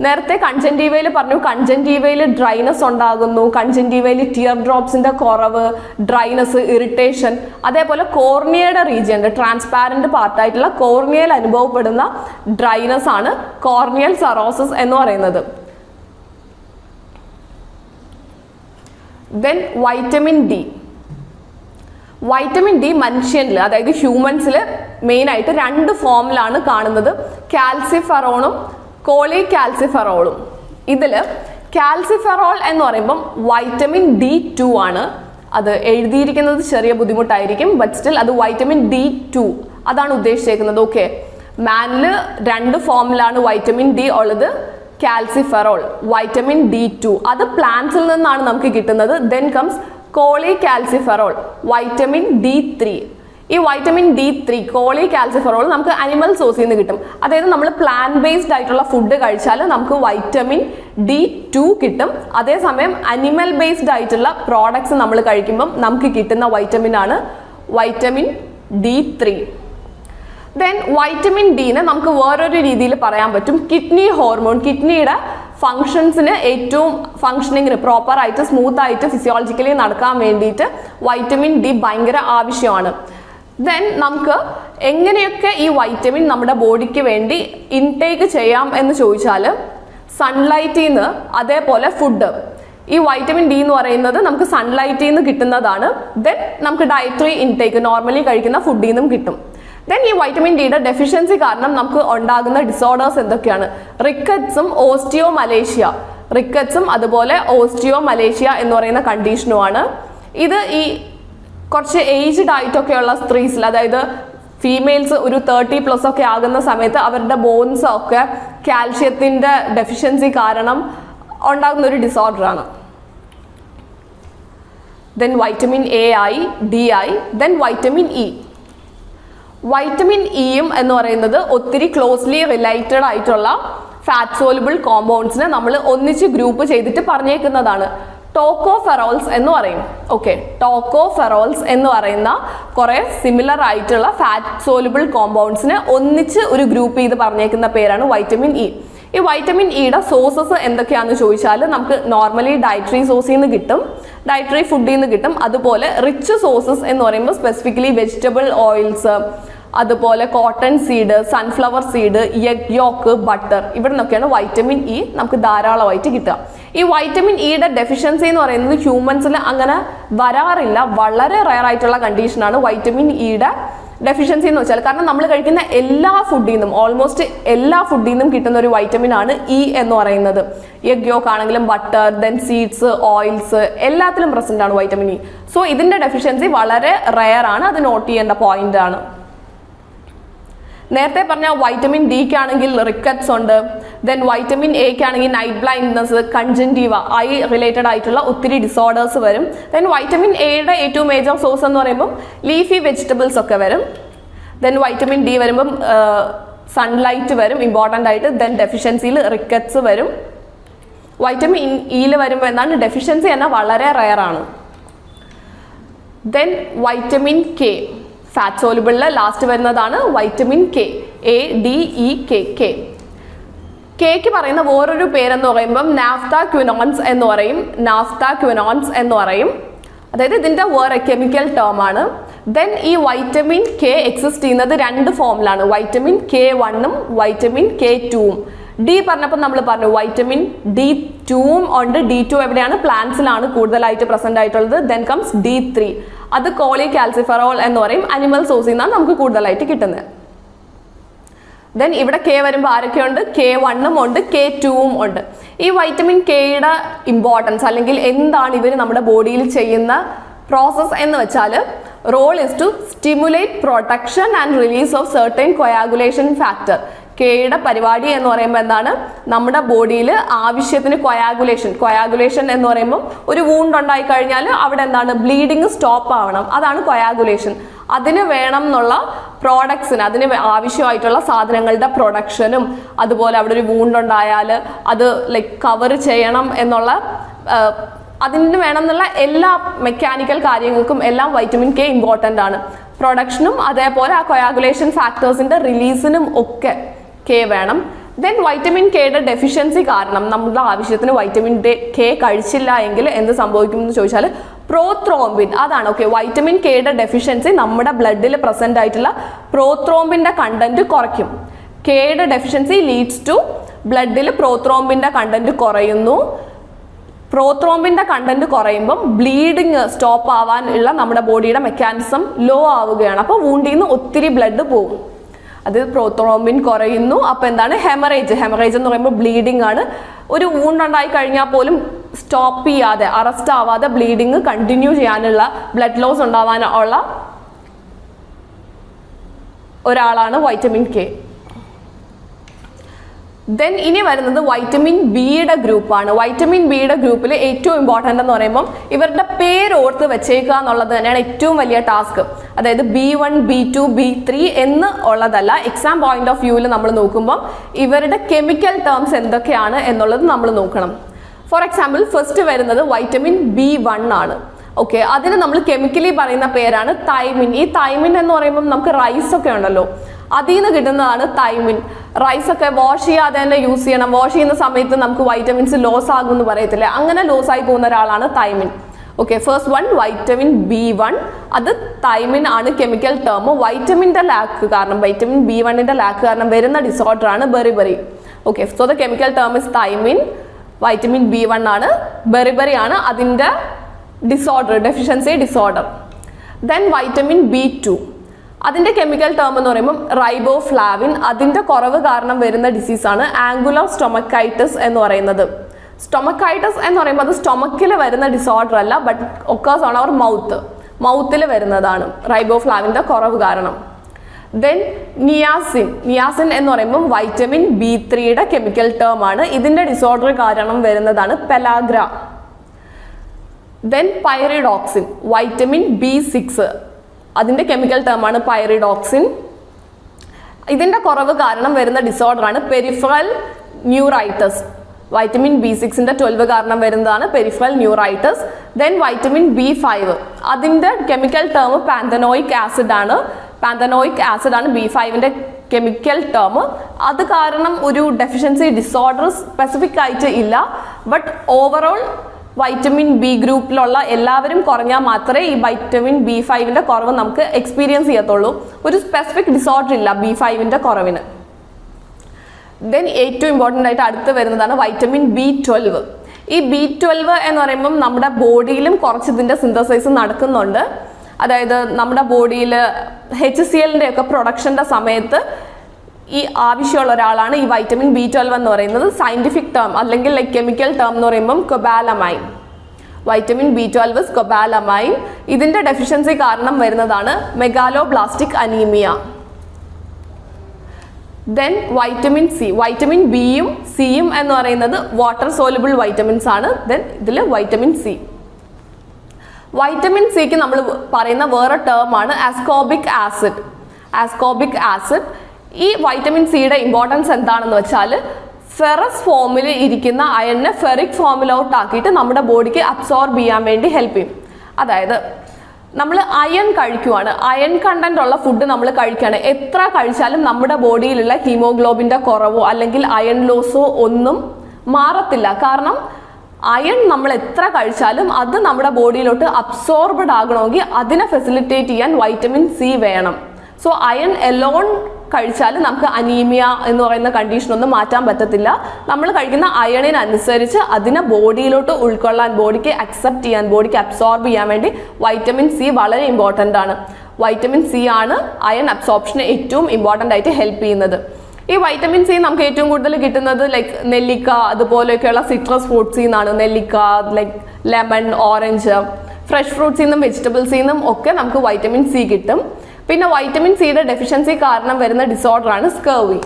നേരത്തെ കൺജന്റീവയിൽ പറഞ്ഞു കൺജന്റീവയിൽ ഡ്രൈനസ് ഉണ്ടാകുന്നു കൺജന്റീവയിൽ ടിയർ ഡ്രോപ്സിന്റെ കുറവ് ഡ്രൈനസ് ഇറിറ്റേഷൻ അതേപോലെ കോർണിയയുടെ റീജിയൻ ട്രാൻസ്പാരന്റ് പാർട്ടായിട്ടുള്ള കോർണിയയിൽ അനുഭവപ്പെടുന്ന ഡ്രൈനസ് ആണ് കോർണിയൽ സറോസിസ് എന്ന് പറയുന്നത്. Then vitamin D vitamin D മനുഷ്യനിൽ അതായത് ഹ്യൂമൻസിൽ മെയിനായിട്ട് രണ്ട് ഫോമിലാണ് കാണുന്നത്. കാൽസിഫെറോണും കോളി കാൽസിഫറോളും ഇതിൽ കാൽസിഫെറോൾ എന്ന് പറയുമ്പം വൈറ്റമിൻ ഡി ടു ആണ്. അത് എഴുതിയിരിക്കുന്നത് ചെറിയ ബുദ്ധിമുട്ടായിരിക്കും ബട്ട് സ്റ്റിൽ അത് വൈറ്റമിൻ ഡി ടു അതാണ് ഉദ്ദേശിച്ചേക്കുന്നത്. ഓക്കെ മാനിൽ രണ്ട് ഫോമിലാണ് വൈറ്റമിൻ ഡി ഉള്ളത് കാൽസിഫെറോൾ വൈറ്റമിൻ ഡി ടു. അത് പ്ലാന്റ്സിൽ നിന്നാണ് നമുക്ക് കിട്ടുന്നത്. Then comes cholecalciferol vitamin D three. ഈ vitamin D three cholecalciferol നമുക്ക് അനിമൽ സോഴ്സിൽ നിന്ന് കിട്ടും. അതായത് നമ്മൾ പ്ലാൻ ബേസ്ഡ് ആയിട്ടുള്ള ഫുഡ് കഴിച്ചാൽ നമുക്ക് വൈറ്റമിൻ ഡി ടു കിട്ടും. അതേസമയം അനിമൽ ബേസ്ഡ് ആയിട്ടുള്ള പ്രോഡക്ട്സ് നമ്മൾ കഴിക്കുമ്പം നമുക്ക് കിട്ടുന്ന വൈറ്റമിൻ ആണ് vitamin D three then vitamin ഡിനെ നമുക്ക് വേറൊരു രീതിയിൽ പറയാൻ പറ്റും. കിഡ്നി ഹോർമോൺ കിഡ്നിയുടെ ഫങ്ഷൻസിന് ഏറ്റവും ഫങ്ഷനിങ്ങിന് പ്രോപ്പറായിട്ട് സ്മൂത്തായിട്ട് ഫിസിയോളജിക്കലി നടക്കാൻ വേണ്ടിയിട്ട് വൈറ്റമിൻ ഡി ഭയങ്കര ആവശ്യമാണ്. ദെൻ നമുക്ക് എങ്ങനെയൊക്കെ ഈ വൈറ്റമിൻ നമ്മുടെ ബോഡിക്ക് വേണ്ടി ഇൻടേക്ക് ചെയ്യാം എന്ന് ചോദിച്ചാൽ സൺലൈറ്റിൽ നിന്ന് അതേപോലെ ഫുഡ് ഈ വൈറ്റമിൻ ഡി എന്ന് പറയുന്നത് നമുക്ക് സൺലൈറ്റിൽ നിന്ന് കിട്ടുന്നതാണ്. ദെൻ നമുക്ക് ഡയറ്ററി ഇൻടേക്ക് നോർമലി കഴിക്കുന്ന ഫുഡിൽ നിന്നും കിട്ടും. ദെൻ ഈ വൈറ്റമിൻ ഡിയുടെ ഡെഫിഷ്യൻസി കാരണം നമുക്ക് ഉണ്ടാകുന്ന ഡിസോർഡേഴ്സ് എന്തൊക്കെയാണ്? റിക്കറ്റ്സും ഓസ്റ്റിയോ മലേഷ്യ റിക്കറ്റ്സും അതുപോലെ ഓസ്റ്റിയോ മലേഷ്യ എന്ന് പറയുന്ന കണ്ടീഷനുമാണ് ഇത് ഈ കുറച്ച് ഏജ്ഡ് ആയിട്ടൊക്കെയുള്ള സ്ത്രീസിൽ അതായത് ഫീമെയിൽസ് ഒരു തേർട്ടി പ്ലസ് ഒക്കെ ആകുന്ന സമയത്ത് അവരുടെ ബോൺസ് ഒക്കെ കാൽഷ്യത്തിന്റെ ഡെഫിഷ്യൻസി കാരണം ഉണ്ടാകുന്ന ഒരു ഡിസോർഡറാണ് ദെൻ വൈറ്റമിൻ എ ആയി ഡി ആയി ദെൻ വൈറ്റമിൻ ഇ വൈറ്റമിൻ ഇയും എന്ന് പറയുന്നത് ഒത്തിരി ക്ലോസ്ലി റിലേറ്റഡ് ആയിട്ടുള്ള ഫാറ്റ് സോലബിൾ കോമ്പൗണ്ട്സിനെ നമ്മൾ ഒന്നിച്ച് ഗ്രൂപ്പ് ചെയ്തിട്ട് പറഞ്ഞേക്കുന്നതാണ്. ടോക്കോഫെറോൾസ് എന്ന് പറയും. ഓക്കെ ടോക്കോഫെറോൾസ് എന്ന് പറയുന്ന കുറേ സിമിലർ ആയിട്ടുള്ള ഫാറ്റ് സോലുബിൾ കോമ്പൗണ്ട്സിനെ ഒന്നിച്ച് ഒരു ഗ്രൂപ്പ് ചെയ്ത് പറഞ്ഞേക്കുന്ന പേരാണ് വൈറ്റമിൻ ഇ ഈ വൈറ്റമിൻ ഇയുടെ സോഴ്സസ് എന്തൊക്കെയാണെന്ന് ചോദിച്ചാൽ നമുക്ക് നോർമലി ഡയറ്ററി സോഴ്സിൽ നിന്ന് കിട്ടും ഡയറ്ററി ഫുഡിൽ നിന്ന് കിട്ടും അതുപോലെ റിച്ച് സോഴ്സസ് എന്ന് പറയുമ്പോൾ സ്പെസിഫിക്കലി വെജിറ്റബിൾ ഓയിൽസ് അതുപോലെ cotton seed sunflower seed egg yolk butter ഇവിടെ നിന്നൊക്കെയാണ് വൈറ്റമിൻ ഇ നമുക്ക് ധാരാളമായിട്ട് കിട്ടുക. ഈ വൈറ്റമിൻ ഇയുടെ ഡെഫിഷ്യൻസി എന്ന് പറയുന്നത് ഹ്യൂമൻസിൽ അങ്ങനെ വരാറില്ല. വളരെ റയർ ആയിട്ടുള്ള കണ്ടീഷനാണ് വൈറ്റമിൻ ഇയുടെ ഡെഫിഷ്യൻസി എന്ന് വെച്ചാൽ. കാരണം നമ്മൾ കഴിക്കുന്ന എല്ലാ ഫുഡിൽ നിന്നും ഓൾമോസ്റ്റ് എല്ലാ ഫുഡിൽ നിന്നും കിട്ടുന്ന ഒരു വൈറ്റമിൻ ആണ് ഇ എന്ന് പറയുന്നത്. എഗ് യോക്ക് ആണെങ്കിലും ബട്ടർ ദെൻ സീഡ്സ് ഓയിൽസ് എല്ലാത്തിലും പ്രസന്റ് ആണ് വൈറ്റമിൻ ഇ സോ ഇതിന്റെ ഡെഫിഷ്യൻസി വളരെ റയർ ആണ്. അത് നോട്ട് ചെയ്യേണ്ട പോയിന്റ് ആണ്. നേരത്തെ പറഞ്ഞ വൈറ്റമിൻ ഡിക്ക് ആണെങ്കിൽ റിക്കറ്റ്സ് ഉണ്ട്. ദെൻ വൈറ്റമിൻ എക്ക് ആണെങ്കിൽ night blindness conjunctiva eye related ആയിട്ടുള്ള ഒത്തിരി ഡിസോർഡേഴ്സ് വരും. ദെൻ വൈറ്റമിൻ എയുടെ ഏറ്റവും മേജർ സോഴ്സ് എന്ന് പറയുമ്പോൾ ലീഫി വെജിറ്റബിൾസ് ഒക്കെ വരും. ദെൻ വൈറ്റമിൻ ഡി വരുമ്പം സൺലൈറ്റ് വരും ഇമ്പോർട്ടന്റ് ആയിട്ട്. ദെൻ ഡെഫിഷ്യൻസിയിൽ റിക്കറ്റ്സ് വരും. വൈറ്റമിൻ ഇയിൽ വരുമ്പോൾ എന്താണ്? ഡെഫിഷ്യൻസി എന്നാൽ വളരെ റയറാണ് ദെൻ വൈറ്റമിൻ കെ ഫാറ്റ് സോലുബിളിൽ ലാസ്റ്റ് വരുന്നതാണ് vitamin K A D E K K cake പറയുന്ന വേറൊരു പേരെന്ന് പറയുമ്പം നാഫ്ത ക്യുനോൺസ് എന്ന് പറയും. നാഫ്ത ക്യുനോൺസ് എന്ന് പറയും. അതായത് ഇതിന്റെ വേറെ കെമിക്കൽ ടേം ആണ്. ദെൻ ഈ വൈറ്റമിൻ കെ എക്സിസ്റ്റ് ചെയ്യുന്നത് രണ്ട് ഫോമിലാണ് വൈറ്റമിൻ കെ വണ്ണും വൈറ്റമിൻ കെ ടുവും ഡി പറഞ്ഞപ്പോൾ നമ്മൾ പറഞ്ഞു വൈറ്റമിൻ ഡി ടുവും ഉണ്ട്. ഡി ടു എവിടെയാണ്? പ്ലാന്റ്സിലാണ് കൂടുതലായിട്ട് പ്രസന്റ് ആയിട്ടുള്ളത്. ദെൻ കംസ് ഡി ത്രീ അത് കോളി കാൽസിഫറോൾ എന്ന് പറയും. അനിമൽ സോസിൽ നിന്നാണ് നമുക്ക് കൂടുതലായിട്ട് കിട്ടുന്നത്. ദെൻ ഇവിടെ കെ വരുമ്പോൾ ആരൊക്കെയുണ്ട്? കെ വണ്ണും ഉണ്ട് കെ ടുവും ഉണ്ട്. ഈ വൈറ്റമിൻ കെയുടെ ഇമ്പോർട്ടൻസ് അല്ലെങ്കിൽ എന്താണ് ഇവർ നമ്മുടെ ബോഡിയിൽ ചെയ്യുന്ന പ്രോസസ്സ് എന്ന് വെച്ചാൽ role is to stimulate protection and release of certain coagulation factor കെയുടെ പരിപാടി എന്ന് പറയുമ്പോൾ എന്താണ്? നമ്മുടെ ബോഡിയിൽ ആവശ്യത്തിന് കൊയാഗുലേഷൻ കൊയാഗുലേഷൻ എന്ന് പറയുമ്പോൾ ഒരു വൂണ്ട് ഉണ്ടായി കഴിഞ്ഞാൽ അവിടെ എന്താണ്? ബ്ലീഡിങ് സ്റ്റോപ്പ് ആവണം. അതാണ് കൊയാഗുലേഷൻ അതിന് വേണം എന്നുള്ള പ്രോഡക്ട്സിന് അതിന് ആവശ്യമായിട്ടുള്ള സാധനങ്ങളുടെ പ്രൊഡക്ഷനും അതുപോലെ അവിടെ ഒരു വൂണ്ട് ഉണ്ടായാൽ അത് ലൈക്ക് കവർ ചെയ്യണം എന്നുള്ള അതിന് വേണം എന്നുള്ള എല്ലാ മെക്കാനിക്കൽ കാര്യങ്ങൾക്കും എല്ലാം വൈറ്റമിൻ കെ ഇമ്പോർട്ടന്റ് ആണ്. പ്രൊഡക്ഷനും അതേപോലെ ആ കൊയാഗുലേഷൻ ഫാക്ടേഴ്സിന്റെ റിലീസിനും ഒക്കെ കെ വേണം. ദെൻ വൈറ്റമിൻ കെയുടെ ഡെഫിഷ്യൻസി കാരണം നമ്മുടെ ആവശ്യത്തിന് വൈറ്റമിൻ ഡെ കെ കഴിച്ചില്ല എങ്കിൽ എന്ത് സംഭവിക്കും എന്ന് ചോദിച്ചാൽ പ്രോത്രോംബിൻ അതാണ് ഓക്കെ വൈറ്റമിൻ കെയുടെ ഡെഫിഷ്യൻസി നമ്മുടെ ബ്ലഡിൽ പ്രസന്റ് ആയിട്ടുള്ള പ്രോത്രോംബിന്റെ കണ്ടന്റ് കുറയ്ക്കും. കെയുടെ ഡെഫിഷ്യൻസി ലീഡ്സ് ടു ബ്ലഡിൽ പ്രോത്രോംബിന്റെ കണ്ടന്റ് കുറയുന്നു. പ്രോത്രോംബിന്റെ കണ്ടന്റ് കുറയുമ്പം ബ്ലീഡിങ് സ്റ്റോപ്പ് ആവാനുള്ള നമ്മുടെ ബോഡിയുടെ മെക്കാനിസം ലോ ആവുകയാണ്. അപ്പോൾ വൂണ്ടിൽ നിന്ന് ഒത്തിരി ബ്ലഡ് പോകും. അത് പ്രോത്തോമിൻ കുറയുന്നു. അപ്പോൾ എന്താണ്? ഹെമറേജ് ഹെമറേജ് എന്ന് പറയുമ്പോൾ ബ്ലീഡിംഗ് ആണ്. ഒരു വൂണ്ടുണ്ടായി കഴിഞ്ഞാൽ പോലും സ്റ്റോപ്പ് ചെയ്യാതെ അറസ്റ്റ് ആവാതെ ബ്ലീഡിങ് കണ്ടിന്യൂ ചെയ്യാനുള്ള ബ്ലഡ് ലോസ് ഉണ്ടാവാനുള്ള ഒരാളാണ് വൈറ്റമിൻ കെ ദെൻ ഇനി വരുന്നത് വൈറ്റമിൻ ബിയുടെ ഗ്രൂപ്പാണ് വൈറ്റമിൻ ബിയുടെ ഗ്രൂപ്പിൽ ഏറ്റവും ഇമ്പോർട്ടന്റ് എന്ന് പറയുമ്പം ഇവരുടെ പേര് ഓർത്ത് വെച്ചേക്കുക എന്നുള്ളത് തന്നെയാണ് ഏറ്റവും വലിയ ടാസ്ക് അതായത് B one B two B three എന്ന് ഉള്ളതല്ല. എക്സാം പോയിന്റ് ഓഫ് വ്യൂവിൽ നമ്മൾ നോക്കുമ്പോൾ ഇവരുടെ കെമിക്കൽ ടേംസ് എന്തൊക്കെയാണ് എന്നുള്ളത് നമ്മൾ നോക്കണം. ഫോർ എക്സാമ്പിൾ ഫസ്റ്റ് വരുന്നത് വൈറ്റമിൻ ബി വൺ ആണ്. ഓക്കെ അതിന് നമ്മൾ കെമിക്കലി പറയുന്ന പേരാണ് തൈമിൻ ഈ തൈമിൻ എന്ന് പറയുമ്പോൾ നമുക്ക് റൈസ് ഒക്കെ ഉണ്ടല്ലോ. അതിൽ നിന്ന് കിട്ടുന്നതാണ് തൈമിൻ റൈസ് ഒക്കെ വാഷ് ചെയ്യാതെ തന്നെ യൂസ് ചെയ്യണം. വാഷ് ചെയ്യുന്ന സമയത്ത് നമുക്ക് വൈറ്റമിൻസ് ലോസ് ആകും എന്ന് പറയത്തില്ലേ. അങ്ങനെ ലോസ് ആയി പോകുന്ന ഒരാളാണ് thiamine okay first one vitamin B one അത് തൈമിൻ ആണ് കെമിക്കൽ ടേം വൈറ്റമിന്റെ ലാക്ക് കാരണം വൈറ്റമിൻ ബി വണ്ണിന്റെ ലാക്ക് കാരണം വരുന്ന ഡിസോർഡർ ആണ് beriberi okay so the chemical term is thiamine vitamin B one ആണ് ബെറിബറി ആണ് അതിന്റെ disorder deficiency disorder then vitamin B two അതിന്റെ കെമിക്കൽ ടേം എന്ന് പറയുമ്പോൾ റൈബോ ഫ്ലാവിൻ അതിന്റെ കുറവ് കാരണം വരുന്ന ഡിസീസാണ് ആംഗുലർ സ്റ്റൊമക്കൈറ്റിസ് എന്ന് പറയുന്നത്. സ്റ്റൊമക്കൈറ്റിസ് എന്ന് പറയുമ്പോൾ അത് സ്റ്റൊമക്കിൽ വരുന്ന ഡിസോർഡർ അല്ല but occurs on our mouth മൗത്തിൽ വരുന്നതാണ് റൈബോഫ്ലാവിന്റെ കുറവ് കാരണം. ദെൻ നിയാസിൻ നിയാസിൻ എന്ന് പറയുമ്പോൾ വൈറ്റമിൻ ബി ത്രീയുടെ കെമിക്കൽ ടേം ആണ്. ഇതിന്റെ ഡിസോർഡർ കാരണം വരുന്നതാണ് pellagra then pyridoxine vitamin B six അതിന്റെ കെമിക്കൽ ടേമാണ് പൈറിഡോക്സിൻ ഇതിന്റെ കുറവ് കാരണം വരുന്ന ഡിസോർഡറാണ് പെരിഫറൽ ന്യൂറൈറ്റസ് വൈറ്റമിൻ ബി സിക്സിന്റെ ട്വൽവ് കാരണം വരുന്നതാണ് peripheral neuritis then vitamin B five അതിന്റെ കെമിക്കൽ ടേം പാന്തനോയിക് ആസിഡ് ആണ്. പാന്തനോയിക് ആസിഡ് ആണ് ബി ഫൈവിന്റെ കെമിക്കൽ ടേം അത് കാരണം ഒരു ഡെഫിഷ്യൻസി ഡിസോർഡർ സ്പെസിഫിക് ആയിട്ട് ഇല്ല. ബട്ട് ഓവറോൾ വൈറ്റമിൻ ബി ഗ്രൂപ്പിലുള്ള എല്ലാവരും കുറഞ്ഞാൽ മാത്രമേ ഈ വൈറ്റമിൻ ബി ഫൈവിന്റെ കുറവ് നമുക്ക് എക്സ്പീരിയൻസ് ചെയ്യത്തുള്ളൂ. ഒരു സ്പെസിഫിക് ഡിസോർഡർ ഇല്ല ബി ഫൈവിന്റെ കുറവിന്. ദെൻ ഏറ്റവും ഇമ്പോർട്ടന്റ് ആയിട്ട് അടുത്ത് വരുന്നതാണ് വൈറ്റമിൻ ബി ട്വൽവ് ഈ ബി ട്വൽവ് എന്ന് പറയുമ്പം നമ്മുടെ ബോഡിയിലും കുറച്ച് ഇതിന്റെ സിന്തസൈസ് നടക്കുന്നുണ്ട്. അതായത് നമ്മുടെ ബോഡിയിൽ എച്ച് സി എല്ലിന്റെ ഒക്കെ പ്രൊഡക്ഷന്റെ സമയത്ത് ഈ ആവശ്യമുള്ള ഒരാളാണ് ഈ വൈറ്റമിൻ ബി ട്വൽവ് എന്ന് പറയുന്നത്. സയന്റിഫിക് ടേം അല്ലെങ്കിൽ ലൈക്ക് കെമിക്കൽ ടേം എന്ന് പറയുമ്പം cobalamin vitamin B twelve cobalamin ഇതിന്റെ ഡെഫിഷ്യൻസി കാരണം വരുന്നതാണ് megaloblastic anaemia then vitamin C vitamin ബിയും സിയും എന്ന് പറയുന്നത് വാട്ടർ സോലബിൾ വൈറ്റമിൻസ് ആണ്. ദെൻ ഇതിൽ വൈറ്റമിൻ സി വൈറ്റമിൻ സിക്ക് നമ്മൾ പറയുന്ന വേറെ ടേം ആണ് ആസ്കോബിക് ആസിഡ് ആസ്കോബിക് ആസിഡ് ഈ വൈറ്റമിൻ സിയുടെ ഇമ്പോർട്ടൻസ് എന്താണെന്ന് വെച്ചാൽ ഫെറസ് ഫോമിൽ ഇരിക്കുന്ന അയണിനെ ഫെറിക് ആക്കിയിട്ട് നമ്മുടെ ബോഡിക്ക് അബ്സോർബ് ചെയ്യാൻ വേണ്ടി ഹെൽപ്പ് ചെയ്യും. അതായത് നമ്മൾ അയൺ കഴിക്കുവാണ്. അയൺ കണ്ടന്റ് ഉള്ള ഫുഡ് നമ്മൾ കഴിക്കുകയാണ്. എത്ര കഴിച്ചാലും നമ്മുടെ ബോഡിയിലുള്ള ഹീമോഗ്ലോബിന്റെ കുറവോ അല്ലെങ്കിൽ അയൺ ലോസോ ഒന്നും മാറത്തില്ല. കാരണം അയൺ നമ്മൾ എത്ര കഴിച്ചാലും അത് നമ്മുടെ ബോഡിയിലോട്ട് അബ്സോർബ്ഡ് ആകണമെങ്കിൽ അതിനെ ഫെസിലിറ്റേറ്റ് ചെയ്യാൻ വൈറ്റമിൻ സി വേണം. സോ അയൺ എലോൺ കഴിച്ചാൽ നമുക്ക് അനീമിയ എന്ന് പറയുന്ന കണ്ടീഷനൊന്നും മാറ്റാൻ പറ്റത്തില്ല. നമ്മൾ കഴിക്കുന്ന അയണിനനുസരിച്ച് അതിനെ ബോഡിയിലോട്ട് ഉൾക്കൊള്ളാൻ ബോഡിക്ക് അക്സെപ്റ്റ് ചെയ്യാൻ ബോഡിക്ക് അബ്സോർബ് ചെയ്യാൻ വേണ്ടി വൈറ്റമിൻ സി വളരെ ഇമ്പോർട്ടന്റ് ആണ്. വൈറ്റമിൻ സി ആണ് അയൺ അബ്സോർപ്ഷന് ഏറ്റവും ഇമ്പോർട്ടന്റ് ആയിട്ട് ഹെൽപ്പ് ചെയ്യുന്നത്. ഈ വൈറ്റമിൻ സി നമുക്ക് ഏറ്റവും കൂടുതൽ കിട്ടുന്നത് ലൈക്ക് നെല്ലിക്ക അതുപോലെയൊക്കെയുള്ള സിട്രസ് ഫ്രൂട്ട്സിൽ നിന്നാണ് നെല്ലിക്ക ലൈക്ക് ലെമൺ ഓറഞ്ച് ഫ്രഷ് ഫ്രൂട്ട്സിൽ നിന്നും വെജിറ്റബിൾസിൽ നിന്നും ഒക്കെ നമുക്ക് വൈറ്റമിൻ സി കിട്ടും. പിന്നെ വൈറ്റമിൻ സിയുടെ ഡെഫിഷ്യൻസി കാരണം വരുന്ന ഡിസോർഡർ ആണ് സ്കർവി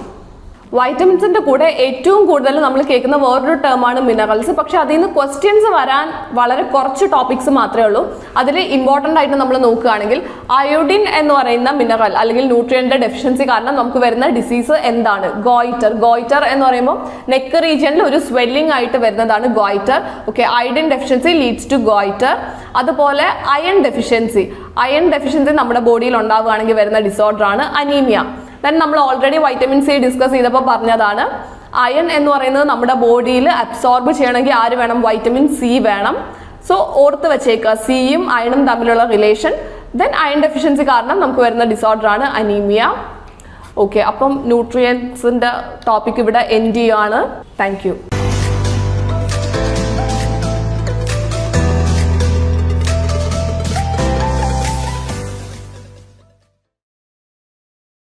വൈറ്റമിൻസിന്റെ കൂടെ ഏറ്റവും കൂടുതൽ നമ്മൾ കേൾക്കുന്ന വേറൊരു ടേമാണ് മിനറൽസ് പക്ഷെ അതിൽ നിന്ന് ക്വസ്റ്റ്യൻസ് വരാൻ വളരെ കുറച്ച് ടോപ്പിക്സ് മാത്രമേ ഉള്ളൂ. അതിൽ ഇമ്പോർട്ടന്റ് ആയിട്ട് നമ്മൾ നോക്കുകയാണെങ്കിൽ അയോഡിൻ എന്ന് പറയുന്ന മിനറൽ അല്ലെങ്കിൽ ന്യൂട്രിയന്റെ ഡെഫിഷ്യൻസി കാരണം നമുക്ക് വരുന്ന ഡിസീസ് എന്താണ്? ഗോയിറ്റർ ഗോയിറ്റർ എന്ന് പറയുമ്പോൾ നെക്ക് റീജിയനിൽ ഒരു സ്വെല്ലിംഗ് ആയിട്ട് വരുന്നതാണ് goitre okay iodine deficiency leads to goitre അതുപോലെ അയൺ ഡെഫിഷ്യൻസി അയൺ ഡെഫിഷ്യൻസി നമ്മുടെ ബോഡിയിൽ ഉണ്ടാവുകയാണെങ്കിൽ വരുന്ന ഡിസോർഡർ ആണ് അനീമിയ ദെൻ നമ്മൾ ഓൾറെഡി വൈറ്റമിൻ സി ഡിസ്കസ് ചെയ്തപ്പോൾ പറഞ്ഞതാണ് അയൺ എന്ന് പറയുന്നത് നമ്മുടെ ബോഡിയിൽ അബ്സോർബ് ചെയ്യണമെങ്കിൽ ആര് വേണം? വൈറ്റമിൻ സി വേണം. സോ ഓർത്ത് വെച്ചേക്കുക സിയും അയണും തമ്മിലുള്ള റിലേഷൻ ദെൻ അയൺ ഡെഫിഷ്യൻസി കാരണം നമുക്ക് വരുന്ന ഡിസോർഡർ ആണ് അനീമിയ ഓക്കെ അപ്പം ന്യൂട്രിയൻസിന്റെ ടോപ്പിക് ഇവിടെ എൻഡ് ചെയ്യുകയാണ് താങ്ക്